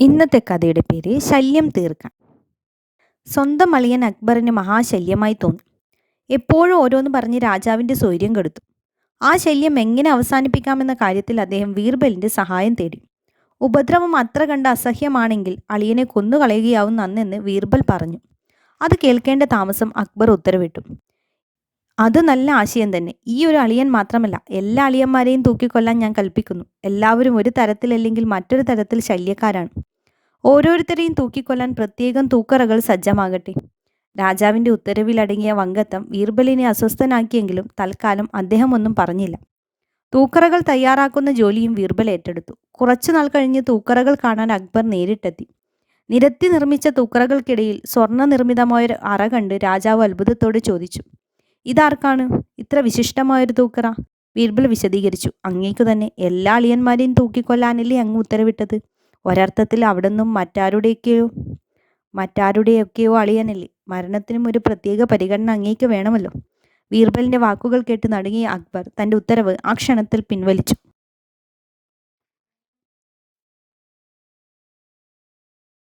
ഇന്നത്തെ കഥയുടെ പേര് ശല്യം തീർക്കാൻ. സ്വന്തം അളിയൻ അക്ബറിന് മഹാശല്യമായി തോന്നി. എപ്പോഴും ഓരോന്ന് പറഞ്ഞ് രാജാവിന്റെ സ്വൈര്യം കെടുത്തു. ആ ശല്യം എങ്ങനെ അവസാനിപ്പിക്കാമെന്ന കാര്യത്തിൽ അദ്ദേഹം വീർബലിന്റെ സഹായം തേടി. ഉപദ്രവം അത്ര കണ്ട അസഹ്യമാണെങ്കിൽ അളിയനെ കൊന്നുകളയുകയാവും നന്നെന്ന് വീർബൽ പറഞ്ഞു. അത് കേൾക്കേണ്ട താമസം അക്ബർ ഉത്തരവിട്ടു. അത് നല്ല ആശയം തന്നെ. ഈ ഒരു അളിയൻ മാത്രമല്ല എല്ലാ അളിയന്മാരെയും തൂക്കിക്കൊല്ലാൻ ഞാൻ കൽപ്പിക്കുന്നു. എല്ലാവരും ഒരു തരത്തിലല്ലെങ്കിൽ മറ്റൊരു തരത്തിൽ ശല്യക്കാരാണ്. ഓരോരുത്തരെയും തൂക്കിക്കൊല്ലാൻ പ്രത്യേകം തൂക്കറകൾ സജ്ജമാകട്ടെ. രാജാവിന്റെ ഉത്തരവിലടങ്ങിയ വങ്കത്തം വീർബലിനെ അസ്വസ്ഥനാക്കിയെങ്കിലും തൽക്കാലം അദ്ദേഹം ഒന്നും പറഞ്ഞില്ല. തൂക്കറകൾ തയ്യാറാക്കുന്ന ജോലിയും വീർബൽ ഏറ്റെടുത്തു. കുറച്ചു നാൾ കഴിഞ്ഞ് തൂക്കറകൾ കാണാൻ അക്ബർ നേരിട്ടെത്തി. നിരത്തി നിർമ്മിച്ച തൂക്കറകൾക്കിടയിൽ സ്വർണ നിർമ്മിതമായൊരു അറ കണ്ട് രാജാവ് അത്ഭുതത്തോട് ചോദിച്ചു ഇതാർക്കാണ്? ഇത്ര വിശിഷ്ടമായൊരു തൂക്കറ? ബീർബൽ വിശദീകരിച്ചു അങ്ങേക്കു തന്നെ എല്ലാ അളിയന്മാരെയും തൂക്കിക്കൊല്ലാനല്ലേ അങ്ങ് ഉത്തരവിട്ടത്? ഒരർത്ഥത്തിൽ അവിടുന്നും മറ്റാരുടെയൊക്കെയോ മറ്റാരുടെയൊക്കെയോ അളിയനല്ലേ മരണത്തിനും ഒരു പ്രത്യേക പരിഗണന അങ്ങേക്ക് വേണമല്ലോ. ബീർബലിന്റെ വാക്കുകൾ കേട്ട് നടുങ്ങിയ അക്ബർ തന്റെ ഉത്തരവ് ആ ക്ഷണത്തിൽ പിൻവലിച്ചു.